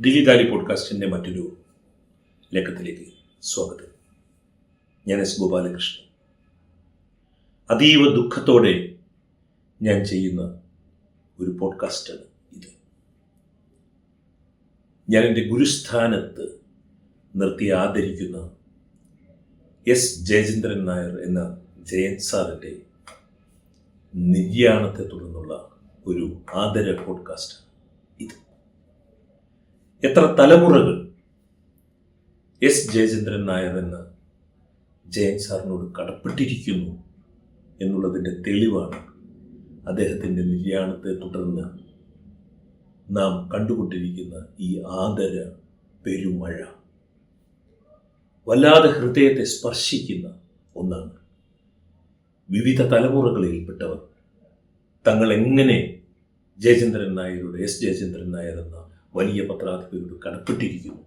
ദിലിദാലി പോഡ്കാസ്റ്റിന്റെ മറ്റൊരു ലക്കത്തിലേക്ക് സ്വാഗതം. ഞാൻ എസ് ഗോപാലകൃഷ്ണൻ. അതീവ ദുഃഖത്തോടെ ഞാൻ ചെയ്യുന്ന ഒരു പോഡ്കാസ്റ്റാണ് ഇത്. ഞാൻ എന്റെ ഗുരുസ്ഥാനത്ത് നിർത്തി ആദരിക്കുന്ന എസ് ജയചന്ദ്രൻ നായർ എന്ന ജയൻ സാറിന്റെ നിര്യാണത്തെ തുടർന്നുള്ള ഒരു ആദര പോഡ്കാസ്റ്റാണ്. എത്ര തലമുറകൾ എസ് ജയചന്ദ്രൻ നായർ എന്ന ജയൻ സാറിനോട് കടപ്പെട്ടിരിക്കുന്നു എന്നുള്ളതിന്റെ തെളിവാണ് അദ്ദേഹത്തിന്റെ നിര്യാണത്തെ തുടർന്ന് നാം കണ്ടുകൊണ്ടിരിക്കുന്ന ഈ ആദര പെരുമഴ. വല്ലാതെ ഹൃദയത്തെ സ്പർശിക്കുന്ന ഒന്നാണ്. വിവിധ തലമുറകളിൽപ്പെട്ടവർ തങ്ങൾ എങ്ങനെ ജയചന്ദ്രൻ നായരുടെ എസ് ജയചന്ദ്രൻ നായർ എന്ന വലിയ പത്രാധിപരോട് കടപ്പെട്ടിരിക്കുന്നു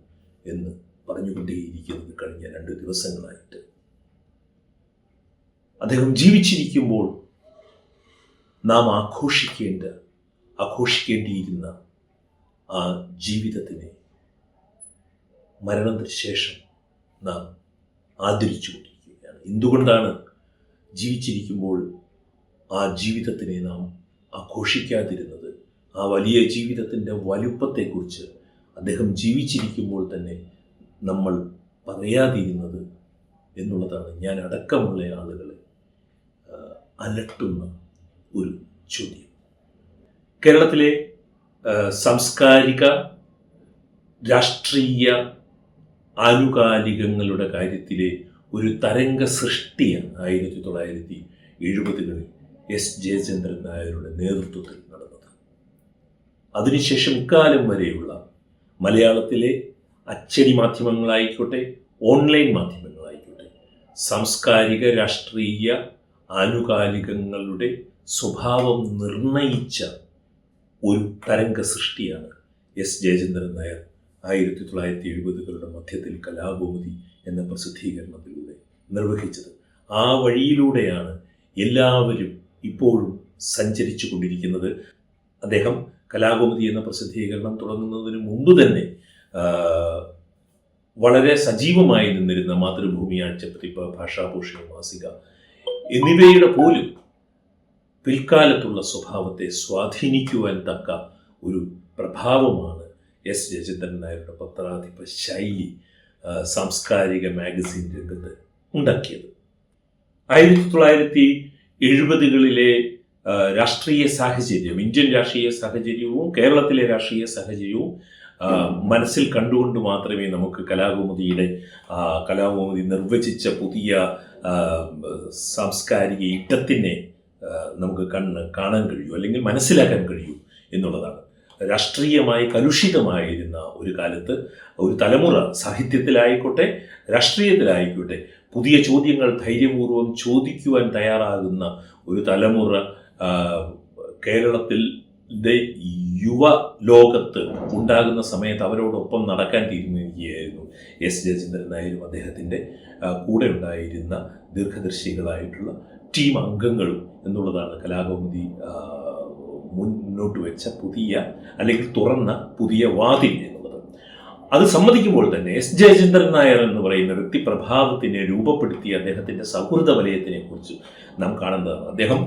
എന്ന് പറഞ്ഞുകൊണ്ടേയിരിക്കുന്നത് കഴിഞ്ഞ രണ്ട് ദിവസങ്ങളായിട്ട്. അദ്ദേഹം ജീവിച്ചിരിക്കുമ്പോൾ നാം ആഘോഷിക്കേണ്ട ആഘോഷിക്കേണ്ടിയിരുന്ന ആ ജീവിതത്തിനെ മരണത്തിന് ശേഷം നാം ആദരിച്ചുകൊണ്ടിരിക്കുകയാണ്. എന്തുകൊണ്ടാണ് ജീവിച്ചിരിക്കുമ്പോൾ ആ ജീവിതത്തിനെ നാം ആഘോഷിക്കാതിരുന്നത്? ആ വലിയ ജീവിതത്തിന്റെ വലുപ്പത്തെക്കുറിച്ച് അദ്ദേഹം ജീവിച്ചിരിക്കുമ്പോൾ തന്നെ നമ്മൾ പറയാതിരുന്നത് എന്നുള്ളതാണ്. ഞാൻ അടക്കമുള്ള ആളുകളെ അലട്ടുന്ന ഒരു ചോദ്യം. കേരളത്തിലെ സാംസ്കാരിക രാഷ്ട്രീയ ആനുകാലികങ്ങളുടെ കാര്യത്തിലെ ഒരു തരംഗ സൃഷ്ടിയാണ് ആയിരത്തി തൊള്ളായിരത്തി എഴുപതുകളിൽ എസ് ജയചന്ദ്രൻ നായരുടെ നേതൃത്വത്തിൽ നടന്നത്. അതിനുശേഷം ഇക്കാലം വരെയുള്ള മലയാളത്തിലെ അച്ചടി മാധ്യമങ്ങളായിക്കോട്ടെ ഓൺലൈൻ മാധ്യമങ്ങളായിക്കോട്ടെ സാംസ്കാരിക രാഷ്ട്രീയ ആനുകാലികങ്ങളുടെ സ്വഭാവം നിർണയിച്ച ഒരു തരംഗ സൃഷ്ടിയാണ് എസ്. ജയചന്ദ്രൻ നായർ. ആയിരത്തി തൊള്ളായിരത്തി എഴുപതുകളുടെ മധ്യത്തിൽ കലാഭൂമതി എന്ന പ്രസിദ്ധീകരണത്തിലൂടെ നിർവഹിച്ചത്. ആ വഴിയിലൂടെയാണ് എല്ലാവരും ഇപ്പോഴും സഞ്ചരിച്ചു കൊണ്ടിരിക്കുന്നത് അദ്ദേഹം കലാകൗമുദി എന്ന പ്രസിദ്ധീകരണം തുടങ്ങുന്നതിന് മുമ്പ് തന്നെ വളരെ സജീവമായി നിന്നിരുന്ന മാതൃഭൂമി ആഴ്ചപ്പതിപ്പ് ഭാഷാഭൂഷണ മാസിക എന്നിവയുടെ പോലും പിൽക്കാലത്തുള്ള സ്വഭാവത്തെ സ്വാധീനിക്കുവാൻ തക്ക ഒരു പ്രഭാവമാണ് എസ്. ജയചന്ദ്രൻ നായരുടെ പത്രാധിപ ശൈലി സാംസ്കാരിക മാഗസിൻ രംഗത്ത് ഉണ്ടാക്കിയത്. ആയിരത്തി തൊള്ളായിരത്തി എഴുപതുകളിലെ രാഷ്ട്രീയ സാഹചര്യം ഇന്ത്യൻ രാഷ്ട്രീയ സാഹചര്യവും കേരളത്തിലെ രാഷ്ട്രീയ സാഹചര്യവും മനസ്സിൽ കണ്ടുകൊണ്ട് മാത്രമേ നമുക്ക് കലാകൗമുദിയുടെ കലാകൗമുദി നിർവചിച്ച പുതിയ സാംസ്കാരിക ഇട്ടത്തിനെ നമുക്ക് കണ്ണ് കാണാൻ കഴിയൂ അല്ലെങ്കിൽ മനസ്സിലാക്കാൻ കഴിയൂ എന്നുള്ളതാണ്. രാഷ്ട്രീയമായി കലുഷിതമായിരുന്ന ഒരു കാലത്ത് ഒരു തലമുറ സാഹിത്യത്തിലായിക്കോട്ടെ രാഷ്ട്രീയത്തിലായിക്കോട്ടെ പുതിയ ചോദ്യങ്ങൾ ധൈര്യപൂർവം ചോദിക്കുവാൻ തയ്യാറാകുന്ന ഒരു തലമുറ കേരളത്തിൽ യുവ ലോകത്ത് ഉണ്ടാകുന്ന സമയത്ത് അവരോടൊപ്പം നടക്കാൻ തീരുമാനിക്കുകയായിരുന്നു എസ് ജയചന്ദ്രൻ നായരും അദ്ദേഹത്തിന്റെ കൂടെ ഉണ്ടായിരുന്ന ദീർഘദർശികളായിട്ടുള്ള ടീം അംഗങ്ങളും എന്നുള്ളതാണ് കലാകൗമുദി മുന്നോട്ട് വെച്ച പുതിയ അല്ലെങ്കിൽ തുറന്ന പുതിയ വാതിൽ എന്നുള്ളത് അത് സമ്മതിക്കുമ്പോൾ തന്നെ എസ് ജയചന്ദ്രൻ നായർ എന്ന് പറയുന്ന വ്യക്തി പ്രഭാവത്തിനെ രൂപപ്പെടുത്തിയ അദ്ദേഹത്തിന്റെ സൗഹൃദ വലയത്തിനെ കുറിച്ച് നാം കാണുന്നതാണ്. അദ്ദേഹം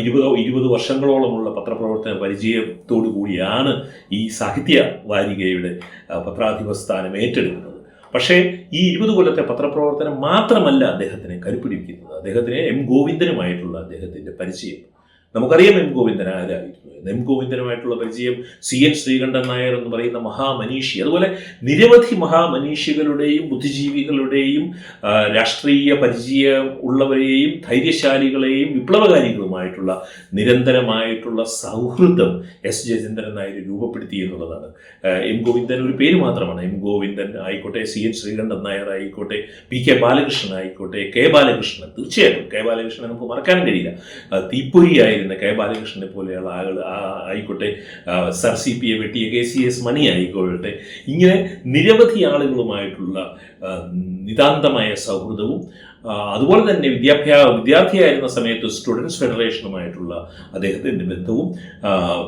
ഇരുപത് ഇരുപതോ വർഷങ്ങളോളമുള്ള പത്രപ്രവർത്തന പരിചയത്തോടു കൂടിയാണ് ഈ സാഹിത്യ വാരികയുടെ ആ, പത്രാധിപ സ്ഥാനം ഏറ്റെടുക്കുന്നത്. പക്ഷേ ഈ ഇരുപത് കൊല്ലത്തെ പത്രപ്രവർത്തനം മാത്രമല്ല അദ്ദേഹത്തിനെ കരുപ്പിടിക്കുന്നത് അദ്ദേഹത്തിന് എം ഗോവിന്ദനുമായിട്ടുള്ള അദ്ദേഹത്തിന്റെ പരിചയം. നമുക്കറിയാം എം ഗോവിന്ദൻ ആരായിരുന്നു എം ഗോവിന്ദനുമായിട്ടുള്ള പരിചയം സി എൻ ശ്രീകണ്ഠൻ നായർ എന്ന് പറയുന്ന മഹാമനീഷി. അതുപോലെ നിരവധി മഹാമനീഷികളുടെയും ബുദ്ധിജീവികളുടെയും രാഷ്ട്രീയ പരിചയം ഉള്ളവരെയും ധൈര്യശാലികളെയും വിപ്ലവകാരികളുമായിട്ടുള്ള നിരന്തരമായിട്ടുള്ള സൗഹൃദം എസ് ജയചന്ദ്രൻ നായർ രൂപപ്പെടുത്തി എന്നുള്ളതാണ്. എം ഗോവിന്ദൻ ഒരു പേര് മാത്രമാണ്. എം ഗോവിന്ദൻ ആയിക്കോട്ടെ സി എൻ ശ്രീകണ്ഠൻ നായർ ആയിക്കോട്ടെ പി കെ ബാലകൃഷ്ണൻ ആയിക്കോട്ടെ കെ ബാലകൃഷ്ണൻ. തീർച്ചയായിട്ടും കെ ബാലകൃഷ്ണനെ നമുക്ക് മറക്കാൻ കഴിയില്ല. ആ, തീപ്പൊരിയായിരുന്ന കെ ബാലകൃഷ്ണനെ പോലെയുള്ള ആളുകൾ ആയിക്കോട്ടെ സർ സി പി എ വെട്ടിയ കെ സി എസ് മണി ആയിക്കോട്ടെ. ഇങ്ങനെ നിരവധി ആളുകളുമായിട്ടുള്ള നിതാന്തമായ സൗഹൃദവും അതുപോലെ തന്നെ വിദ്യാഭ്യാസ വിദ്യാർത്ഥിയായിരുന്ന സമയത്ത് സ്റ്റുഡൻസ് ഫെഡറേഷനുമായിട്ടുള്ള അദ്ദേഹത്തിന്റെ ബന്ധവും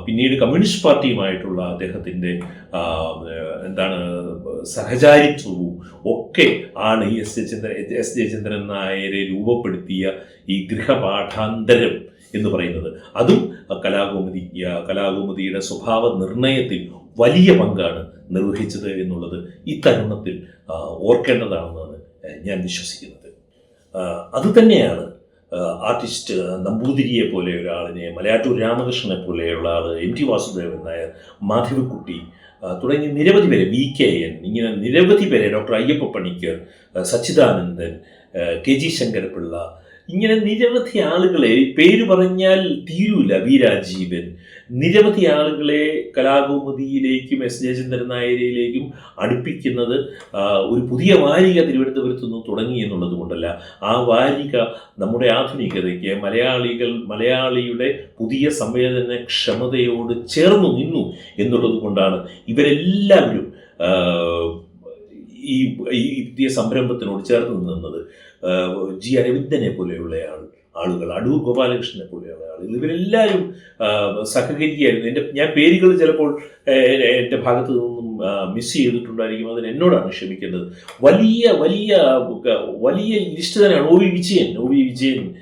പിന്നീട് കമ്മ്യൂണിസ്റ്റ് പാർട്ടിയുമായിട്ടുള്ള അദ്ദേഹത്തിന്റെ എന്താണ് സഹചാരിത്വവും ഒക്കെ ആണ് എസ് ജയചന്ദ്രൻ എസ് ജയചന്ദ്രൻ നായരെ രൂപപ്പെടുത്തിയ ഈ ഗൃഹപാഠാന്തരം. എന്ന് പറയുന്നത്. അതും കലാകൗമുദി കലാകൗമുദിയുടെ സ്വഭാവ നിർണയത്തിൽ വലിയ പങ്കാണ് നിർവഹിച്ചത് എന്നുള്ളത് ഈ തരുണത്തിൽ ഓർക്കേണ്ടതാണെന്നാണ് ഞാൻ വിശ്വസിക്കുന്നത്. അതുതന്നെയാണ് ആർട്ടിസ്റ്റ് നമ്പൂതിരിയെ പോലെ ഒരാളിനെ മലയാറ്റൂർ രാമകൃഷ്ണനെ പോലെയുള്ള ആൾ എം ടി വാസുദേവൻ നായർ മാധവിക്കുട്ടി തുടങ്ങി നിരവധി പേരെ വി കെ എൻ ഇങ്ങനെ നിരവധി പേരെ doctor Ayyappa Panicker Sachidanandan K G Sankarapillai ഇങ്ങനെ നിരവധി ആളുകളെ പേര് പറഞ്ഞാൽ തീരൂല വി രാജീവൻ നിരവധി ആളുകളെ കലാകൗമുദിയിലേക്കും എസ്. ജയചന്ദ്രൻ നായരയിലേക്കും അടുപ്പിക്കുന്നത് ഒരു പുതിയ വാരിക തിരുവനന്തപുരത്ത് നിന്ന് തുടങ്ങി എന്നുള്ളത് കൊണ്ടല്ല. ആ വാരിക നമ്മുടെ ആധുനികതയ്ക്ക് മലയാളികൾ മലയാളിയുടെ പുതിയ സംവേദനക്ഷമതയോട് ചേർന്നു നിന്നു എന്നുള്ളത് കൊണ്ടാണ് ഇവരെല്ലാവരും ഈ ഈ പുതിയ സംരംഭത്തിനോട് ചേർന്ന് നിന്നത് ജി അരവിന്ദനെ പോലെയുള്ള ആൾ ആളുകൾ അടൂർ ഗോപാലകൃഷ്ണനെ പോലെയുള്ള ആളുകൾ. ഇവരെല്ലാവരും സഹകരിക്കുകയായിരുന്നു. എന്റെ ഞാൻ പേരുകൾ ചിലപ്പോൾ എന്റെ ഭാഗത്ത് നിന്നും മിസ് ചെയ്തിട്ടുണ്ടായിരിക്കും. അതിന് എന്നോടാണ് ക്ഷമിക്കേണ്ടത്. വലിയ വലിയ വലിയ ലിസ്റ്റ് തന്നെയാണ്. O V Vijayan O V Vijayan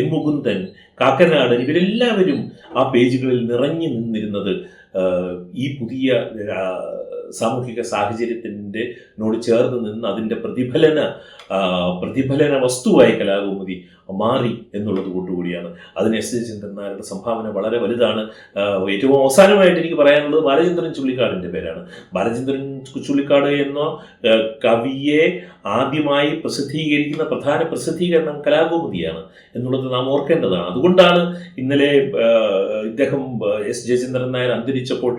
M Mukundan Kakkanadan ഇവരെല്ലാവരും ആ പേജുകളിൽ നിറഞ്ഞു നിന്നിരുന്നത് ഈ പുതിയ സാമൂഹിക സാഹചര്യത്തിന്റെ നോട് ചേർന്ന് നിന്ന് അതിന്റെ പ്രതിഫലന പ്രതിഫലന വസ്തുവായി കലാകൗമുദി മാറി എന്നുള്ളത് കൊണ്ടുകൂടിയാണ് അതിന് എസ് ജയചന്ദ്രൻ നായരുടെ സംഭാവന വളരെ വലുതാണ്. ഏറ്റവും അവസാനമായിട്ട് എനിക്ക് പറയാനുള്ളത് ബാലചന്ദ്രൻ ചുള്ളിക്കാടിന്റെ പേരാണ്. ബാലചന്ദ്രൻ ചുള്ളിക്കാട് എന്ന കവിയെ ആദ്യമായി പ്രസിദ്ധീകരിക്കുന്ന പ്രധാന പ്രസിദ്ധീകരണം കലാകൗമുദിയാണ് എന്നുള്ളത് നാം ഓർക്കേണ്ടതാണ്. അതുകൊണ്ടാണ് ഇന്നലെ ഇദ്ദേഹം എസ് ജയചന്ദ്രൻ നായർ അന്തരിച്ചപ്പോൾ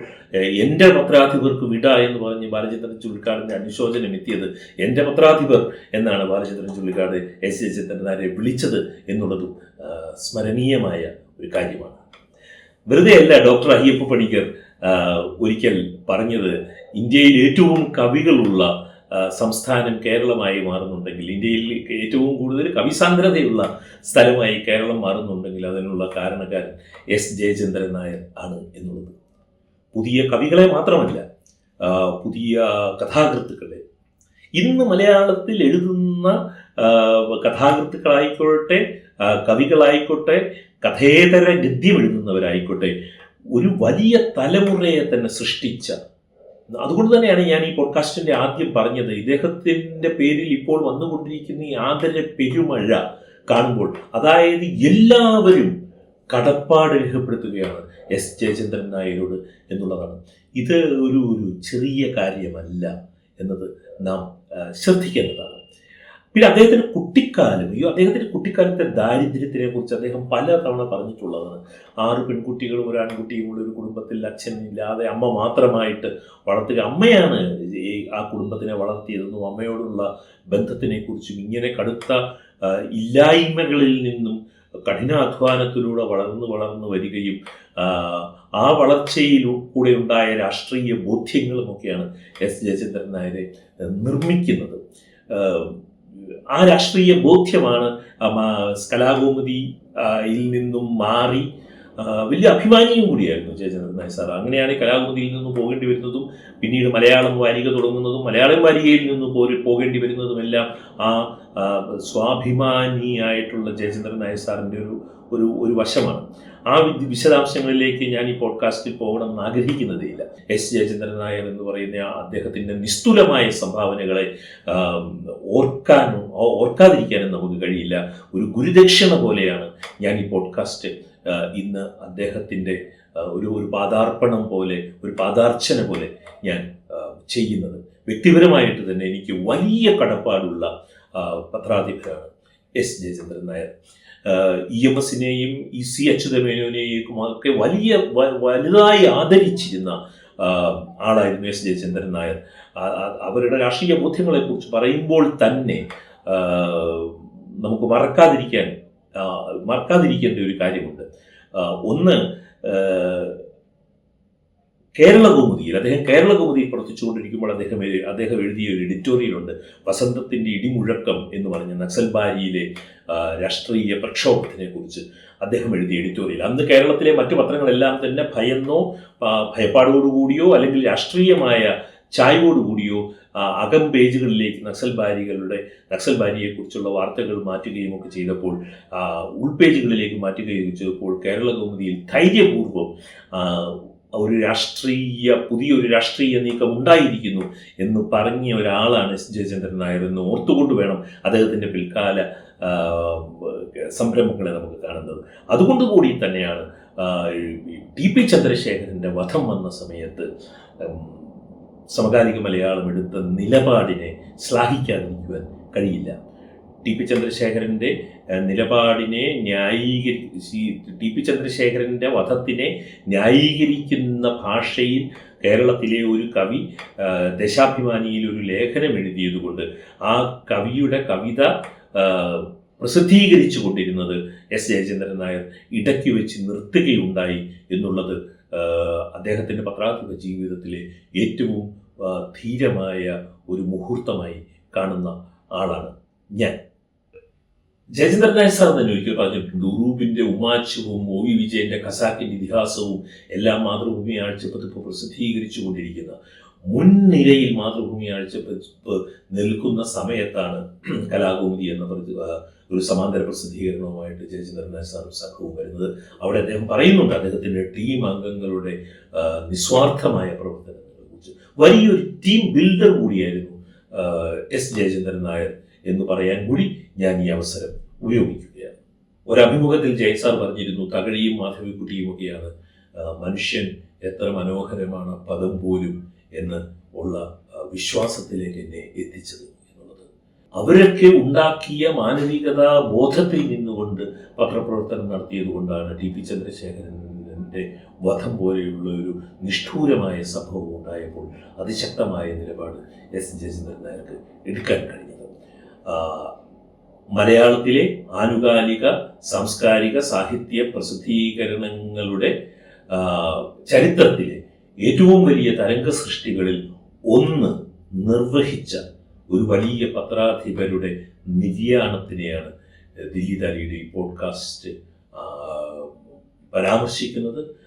എന്റെ പത്രാധിപർക്ക് വിട എന്ന് പറഞ്ഞ് ബാലചന്ദ്രൻ ചുള്ളിക്കാടിന്റെ അനുശോചനം എത്തിയത് എന്റെ പത്രാധിപർ എന്നാണ് ബാലചന്ദ്രൻ ചുള്ളിക്കാട് എസ് ജയചന്ദ്രൻ നായരെ വിളിച്ചത് എന്നുള്ളതും സ്മരണീയമായ ഒരു കാര്യമാണ്. വെറുതെയല്ല ഡോക്ടർ അയ്യപ്പ പണിക്കർ ഒരിക്കൽ പറഞ്ഞത് ഇന്ത്യയിൽ ഏറ്റവും കവികളുള്ള സംസ്ഥാനം കേരളമായി മാറുന്നുണ്ടെങ്കിൽ ഇന്ത്യയിൽ ഏറ്റവും കൂടുതൽ കവിസാന്ദ്രതയുള്ള സ്ഥലമായി കേരളം മാറുന്നുണ്ടെങ്കിൽ അതിനുള്ള കാരണക്കാരൻ എസ് ജയചന്ദ്രൻ നായർ ആണ് എന്നുള്ളത്. പുതിയ കവികളെ മാത്രമല്ല പുതിയ കഥാകൃത്തുക്കളെ. ഇന്ന് മലയാളത്തിൽ എഴുതുന്ന കഥാകൃത്തുക്കളായിക്കോട്ടെ കവികളായിക്കോട്ടെ കഥേതര ഗദ്യം എഴുതുന്നവരായിക്കോട്ടെ ഒരു വലിയ തലമുറയെ തന്നെ സൃഷ്ടിച്ച. അതുകൊണ്ട് തന്നെയാണ് ഞാൻ ഈ പോഡ്കാസ്റ്റിന്റെ ആദ്യം പറഞ്ഞത്. ഇദ്ദേഹത്തിന്റെ പേരിൽ ഇപ്പോൾ വന്നുകൊണ്ടിരിക്കുന്ന ഈ ആദര പെരുമഴ കാണുമ്പോൾ അതായത് എല്ലാവരും കടപ്പാട് രേഖപ്പെടുത്തുകയാണ് എസ് ജയചന്ദ്രൻ നായരോട് എന്നുള്ളതാണ്. ഇത് ഒരു ഒരു ചെറിയ കാര്യമല്ല എന്നത് നാം ശ്രദ്ധിക്കേണ്ടതാണ്. പിന്നെ അദ്ദേഹത്തിന്റെ കുട്ടിക്കാലം ഈ അദ്ദേഹത്തിന്റെ കുട്ടിക്കാലത്തെ ദാരിദ്ര്യത്തിനെ കുറിച്ച് അദ്ദേഹം പല തവണ പറഞ്ഞിട്ടുള്ളതാണ്. ആറ് പെൺകുട്ടികളും ഒരു ആൺകുട്ടിയും ഉള്ള ഒരു കുടുംബത്തിൽ അച്ഛൻ ഇല്ലാതെ അമ്മ മാത്രമായിട്ട് വളർത്തുക. അമ്മയാണ് ഈ ആ കുടുംബത്തിനെ വളർത്തിയതെന്നും അമ്മയോടുള്ള ബന്ധത്തിനെ കുറിച്ചും ഇങ്ങനെ കടുത്ത ഇല്ലായ്മകളിൽ നിന്നും കഠിനാധ്വാനത്തിലൂടെ വളർന്നു വളർന്നു വരികയും ആ, വളർച്ചയിൽ കൂടെ ഉണ്ടായ രാഷ്ട്രീയ ബോധ്യങ്ങളുമൊക്കെയാണ് എസ് ജയചന്ദ്രൻ നായരെ നിർമ്മിക്കുന്നത്. ആ, രാഷ്ട്രീയ ബോധ്യമാണ് ആ, മാ- കലാകൗമുദി ആ, യിൽ നിന്നും മാറി വലിയ അഭിമാനിയും കൂടിയായിരുന്നു ജയചന്ദ്രൻ നായർ സാർ അങ്ങനെയാണ് കലാകൃതിയിൽ നിന്ന് പോകേണ്ടി വരുന്നതും പിന്നീട് മലയാളം വാരിക തുടങ്ങുന്നതും മലയാളം വാരികയിൽ നിന്ന് പോരി പോകേണ്ടി വരുന്നതുമെല്ലാം ആ സ്വാഭിമാനിയായിട്ടുള്ള ജയചന്ദ്രൻ നായർ സാറിന്റെ ഒരു ഒരു ഒരു വശമാണ്. ആ വിശദാംശങ്ങളിലേക്ക് ഞാൻ ഈ പോഡ്കാസ്റ്റിൽ പോകണം എന്ന് ആഗ്രഹിക്കുന്നതേയില്ല എസ് ജയചന്ദ്രൻ നായർ എന്ന് പറയുന്ന അദ്ദേഹത്തിന്റെ നിസ്തുലമായ സംഭാവനകളെ ഓർക്കാനും ഓർക്കാതിരിക്കാനും നമുക്ക് കഴിയില്ല. ഒരു ഗുരുദക്ഷിണ പോലെയാണ് ഞാൻ ഈ പോഡ്കാസ്റ്റ് ഇന്ന് അദ്ദേഹത്തിന്റെ ഒരു ഒരു പാദാർപ്പണം പോലെ ഒരു പാദാർച്ചന പോലെ ഞാൻ ചെയ്യുന്നത്. വ്യക്തിപരമായിട്ട് തന്നെ എനിക്ക് വലിയ കടപ്പാടുള്ള പത്രാധിപരാണ് S Jayachandran Nair. E M എസിനെയും E C അച്യുതമേനോനെയും ഒക്കെ വലിയ വലുതായി ആദരിച്ചിരുന്ന ആളായിരുന്നു എസ് ജയചന്ദ്രൻ നായർ. അവരുടെ രാഷ്ട്രീയ ബോധ്യങ്ങളെക്കുറിച്ച് പറയുമ്പോൾ തന്നെ നമുക്ക് മറക്കാതിരിക്കാൻ മറക്കാതിരിക്കേണ്ട ഒരു കാര്യമുണ്ട്. ഒന്ന് കേരള കൗമുദിയിൽ അദ്ദേഹം കേരള കൗമുദിയിൽ പ്രവർത്തിച്ചുകൊണ്ടിരിക്കുമ്പോൾ അദ്ദേഹം അദ്ദേഹം എഴുതിയ ഒരു എഡിറ്റോറിയലുണ്ട് വസന്തത്തിന്റെ ഇടിമുഴക്കം എന്ന് പറഞ്ഞ നക്സൽബാരിയിലെ രാഷ്ട്രീയ പ്രക്ഷോഭത്തിനെ കുറിച്ച് അദ്ദേഹം എഴുതിയ എഡിറ്റോറിയൽ അന്ന് കേരളത്തിലെ മറ്റു പത്രങ്ങളെല്ലാം തന്നെ ഭയന്നോ ഭയപ്പാടോടുകൂടിയോ അല്ലെങ്കിൽ രാഷ്ട്രീയമായ ചായ്വോടുകൂടിയോ അകം പേജുകളിലേക്ക് നക്സൽ ബാരികളുടെ നക്സൽ ബാരിയെക്കുറിച്ചുള്ള വാർത്തകൾ മാറ്റുകയും ഒക്കെ ചെയ്തപ്പോൾ ഉൾപേജുകളിലേക്ക് മാറ്റുകയും ചെയ്തപ്പോൾ കേരള കൗമുദിയിൽ ധൈര്യപൂർവം ഒരു രാഷ്ട്രീയ പുതിയൊരു രാഷ്ട്രീയ നീക്കം ഉണ്ടായിരിക്കുന്നു എന്ന് പറഞ്ഞ ഒരാളാണ് എസ് ജയചന്ദ്രൻ നായർ എന്ന് ഓർത്തുകൊണ്ട് വേണം അദ്ദേഹത്തിന്റെ പിൽക്കാല സംരംഭങ്ങളെ നമുക്ക് കാണുന്നത്. അതുകൊണ്ട് കൂടി തന്നെയാണ് ടി പി ചന്ദ്രശേഖരന്റെ വധം വന്ന സമയത്ത് സമകാലിക മലയാളം എടുത്ത നിലപാടിനെ ശ്ലാഘിക്കാതിരിക്കുവാൻ കഴിയില്ല. ടി പി ചന്ദ്രശേഖരന്റെ നിലപാടിനെ ന്യായീകരി ടി പി ചന്ദ്രശേഖരന്റെ വധത്തിനെ ന്യായീകരിക്കുന്ന ഭാഷയിൽ കേരളത്തിലെ ഒരു കവി ദശാഭിമാനിയിൽ ഒരു ലേഖനം എഴുതിയതുകൊണ്ട് ആ കവിയുടെ കവിത പ്രസിദ്ധീകരിച്ചു കൊണ്ടിരുന്നത് എസ് ജയചന്ദ്രൻ നായർ ഇടയ്ക്ക് വെച്ച് നിർത്തുകയുണ്ടായി എന്നുള്ളത് അദ്ദേഹത്തിന്റെ പത്രാധിപ ജീവിതത്തിലെ ഏറ്റവും ധീരമായ ഒരു മുഹൂർത്തമായി കാണുന്ന ആളാണ് ഞാൻ. ജയചന്ദ്രൻ നായർ സാർ തന്നെ ഒരിക്കൽ പറഞ്ഞിട്ടുണ്ട് ഉറൂബിന്റെ ഉമാച്ചവും ഒ വി വിജയന്റെ ഖസാക്കിന്റെ ഇതിഹാസവും എല്ലാം മാതൃഭൂമി ആഴ്ചപ്പതിപ്പ് പ്രസിദ്ധീകരിച്ചു കൊണ്ടിരിക്കുന്ന മുൻനിരയിൽ മാതൃഭൂമി ആഴ്ചപ്പതിപ്പ് നിൽക്കുന്ന സമയത്താണ് കലാകൗമുദി എന്ന ഒരു സമാന്തര പ്രസിദ്ധീകരണവുമായിട്ട് ജയചന്ദ്രൻ നായർ സാറും സംഘവും വരുന്നത്. അവിടെ അദ്ദേഹം പറയുന്നുണ്ട് അദ്ദേഹത്തിന്റെ ടീം അംഗങ്ങളുടെ നിസ്വാർത്ഥമായ പ്രവർത്തനങ്ങളെ കുറിച്ച് വലിയൊരു ടീം ബിൽഡർ കൂടിയായിരുന്നു എസ് ജയചന്ദ്രൻ നായർ എന്ന് പറയാൻ കൂടി ഞാൻ ഈ അവസരം ഉപയോഗിക്കുകയാണ്. ഒരഭിമുഖത്തിൽ ജയൻ സാർ പറഞ്ഞിരുന്നു തകഴിയും മാധവിക്കുട്ടിയും ഒക്കെയാണ് മനുഷ്യൻ എത്ര മനോഹരമാണ് പദം പോലും എന്ന് ഉള്ള വിശ്വാസത്തിലേക്ക് എന്നെ എത്തിച്ചത് എന്നുള്ളത്. അവരൊക്കെ ഉണ്ടാക്കിയ മാനവികതാ ബോധത്തിൽ നിന്നുകൊണ്ട് പത്രപ്രവർത്തനം നടത്തിയത് കൊണ്ടാണ് ടി പി ചന്ദ്രശേഖരന്റെ വധം പോലെയുള്ള ഒരു നിഷ്ഠൂരമായ സംഭവം ഉണ്ടായപ്പോൾ അതിശക്തമായ നിലപാട് എസ് ജയചന്ദ്രൻ നായർക്ക് എടുക്കാൻ കഴിഞ്ഞത്. മലയാളത്തിലെ ആനുകാലിക സാംസ്കാരിക സാഹിത്യ പ്രസിദ്ധീകരണങ്ങളുടെ ചരിത്രത്തിലെ ഏറ്റവും വലിയ തരംഗ സൃഷ്ടികളിൽ ഒന്ന് നിർവഹിച്ച ഒരു വലിയ പത്രാധിപരുടെ നിര്യാണത്തിനെയാണ് ദില്ലി ദാലിയുടെ ഈ പോഡ്കാസ്റ്റ് പരാമർശിക്കുന്നത്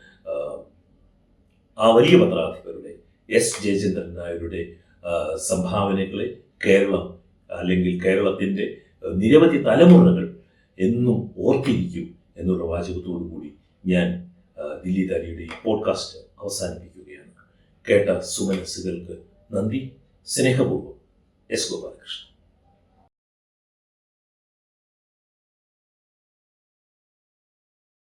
ആ, വലിയ പത്രാധിപരുടെ എസ് ജയചന്ദ്രൻ നായരുടെ സംഭാവനകളെ കേരളം അല്ലെങ്കിൽ കേരളത്തിന്റെ നിരവധി തലമുറകൾ എന്നും ഓർത്തിരിക്കും എന്നുള്ള വാചകത്തോടു കൂടി ഞാൻ ദില്ലി ഈ പോഡ്കാസ്റ്റ് അവസാനിപ്പിക്കുകയാണ്. കേട്ട സുമനസ്സുകൾക്ക് നന്ദി. സ്നേഹപൂർവം എസ് ഗോപാലകൃഷ്ണൻ.